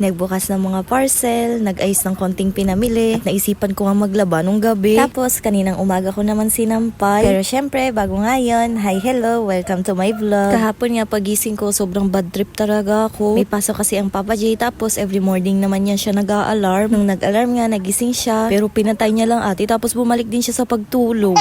nagbukas ng mga parcel, nag-ayos ng konting pinamili, at naisipan ko nga maglaba nung gabi. Tapos, kaninang umaga ko naman sinampay. Pero syempre, bago ngayon, hi, hello, welcome to my vlog. Kahapon nga pagising ko, sobrang bad trip talaga ako. May pasok kasi ang Papa J, tapos every morning naman yan siya nag-a-alarm. Nung nag-alarm nga, nagising siya, pero pinatay niya lang ate, tapos bumalik din siya sa pagtulog.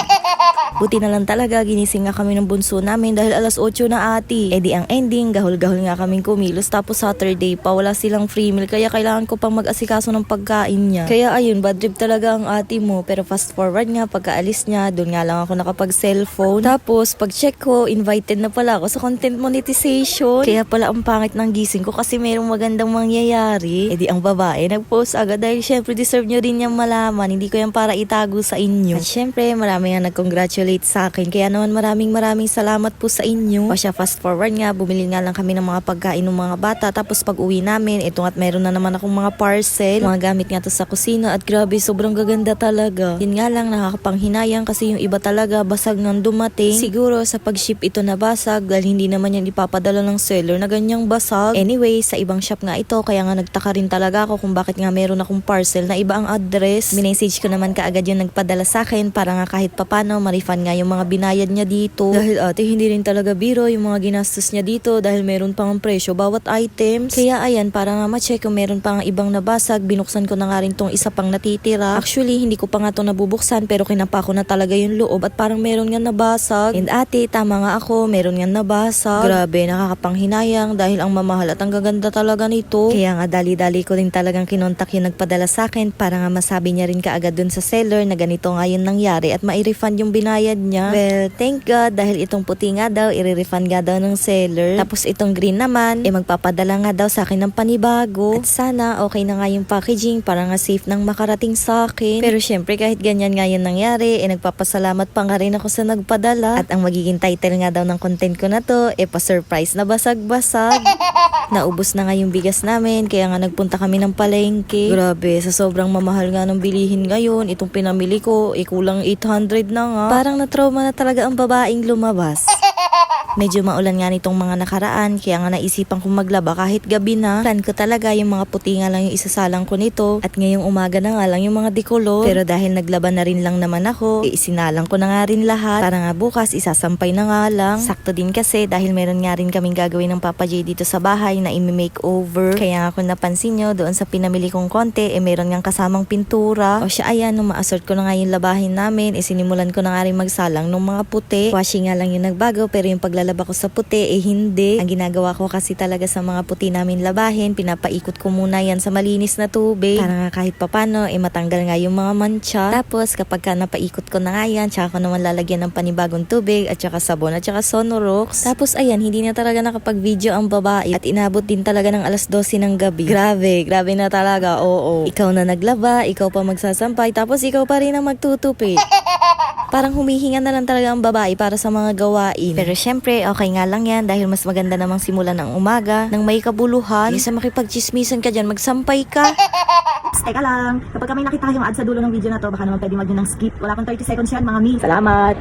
Buti na lang talaga, ginising nga kami ng bunso namin dahil alas 8 na ati. E di ang ending, gahol-gahol nga kaming kumilos. Tapos Saturday pa, wala silang free meal. Kaya kailangan ko pang mag-asikaso ng pagkain niya. Kaya ayun, bad trip talaga ang ati mo. Pero fast forward nga, pagkaalis niya, doon nga lang ako nakapag-cellphone. Tapos, pag-check ko, invited na pala ako sa content monetization. Kaya pala ang pangit ng gising ko kasi merong magandang mangyayari. E di ang babae, nag-post agad dahil syempre deserve nyo rin niyang malaman. Hindi ko yan para itago sa inyo. At syempre, marami nga nag-congratulate sa akin. Kaya naman maraming maraming salamat po sa inyo. Siya, fast forward nga, bumili nga lang kami ng mga pagkain ng mga bata. Tapos pag uwi namin, ito at meron na naman akong mga parcel. Mga gamit nga to sa kusina. At grabe, sobrang gaganda talaga. Yun nga lang, nakakapanghinayang kasi yung iba talaga basag nang dumating. Siguro sa pag-ship ito na basag dahil hindi naman yan ipapadala ng seller na ganyang basag. Anyway, sa ibang shop nga ito, kaya nga nagtaka rin talaga ako kung bakit nga meron akong parcel na iba ang address. Minessage ko naman kaagad yung nagpadala sa akin para nga kahit papano ma-refund nga yung mga binayad niya dito. Dahil ate, hindi rin talaga biro yung mga ginastos niya dito dahil meron pang presyo bawat items. Kaya ayan, para nga ma-check kung meron pang ibang nabasag, binuksan ko na nga rin tong isa pang natitira. Actually, hindi ko pa nga to nabubuksan pero kinapa ko na talaga yung loob at parang meron nga nabasag. And ate, tama nga ako, meron nga nabasag. Grabe, nakakapanghinayang dahil ang mamahal at ang gaganda talaga nito. Kaya nga dali-dali ko rin talagang kinontak yung nagpadala sa akin para nga masabi niya rin kaagad dun sa seller na ganito nga yung nangyari at mai-refund yung binayad niya. Well, thank God dahil itong puti nga daw, i-refund nga daw ng seller. Tapos itong green naman, eh magpapadala nga daw sa akin ng panibago. At sana okay na nga yung packaging para nga safe nang makarating sa akin. Pero syempre kahit ganyan nga yung nangyari, eh nagpapasalamat pa nga rin ako sa nagpadala. At ang magiging title nga daw ng content ko na to, eh pa-surprise na basag-basag. Naubos na nga yung bigas namin, kaya nga nagpunta kami ng palengke. Grabe, sa sobrang mamahal nga ng bilihin ngayon, itong pinamili ko, eh kulang 800 na nga. Parang na-trauma na talaga ang babaeng lumabas. Medyo maulan nga nitong mga nakaraan, kaya nga naisipan kong maglaba kahit gabi na. Plan ko talaga yung mga puti nga lang yung isasalang ko nito. At ngayong umaga na nga lang yung mga dekolor. Pero dahil naglaba na rin lang naman ako, eh, isinalang ko na nga rin lahat. Para nga bukas, isasampay na nga lang. Sakto din kasi dahil meron nga rin kaming gagawin ng Papa J dito sa bahay na imi-makeover. Kaya nga kung napansin nyo, doon sa pinamili kong konti, eh meron nga kasamang pintura. O siya ayan, nung ma-assort ko na nga yung labahin namin, eh sinimulan ko na nga rin magsalang ng mga puti. Washing nga lang yung nagbago, pero yung paglalaba ko sa puti, eh hindi. Ang ginagawa ko kasi talaga sa mga puti namin labahin, pinapaikot ko muna yan sa malinis na tubig. Para nga kahit papano, eh matanggal nga yung mga mancha. Tapos kapag ka napaikot ko na nga yan, tsaka ko naman lalagyan ng panibagong tubig at tsaka sabon at tsaka Sonorox. Tapos ayan, hindi na talaga nakapag-video ang babae at inabot din talaga ng alas 12 ng gabi. Grabe, grabe na talaga, oo. Ikaw na naglaba, ikaw pa magsasampay, tapos ikaw pa rin ang magtutupi. Parang humihinga na lang talaga ang babae para sa mga gawain. Pero syempre, okay nga lang yan dahil mas maganda namang simulan ng umaga ng may kabuluhan. Kaysa makipagchismisan ka dyan, magsampay ka. Psst, teka lang. Kapag may nakita kayong ad sa dulo ng video na to, baka naman pwede mag ng skip. Wala pang 30 seconds yan, mga mi. Salamat!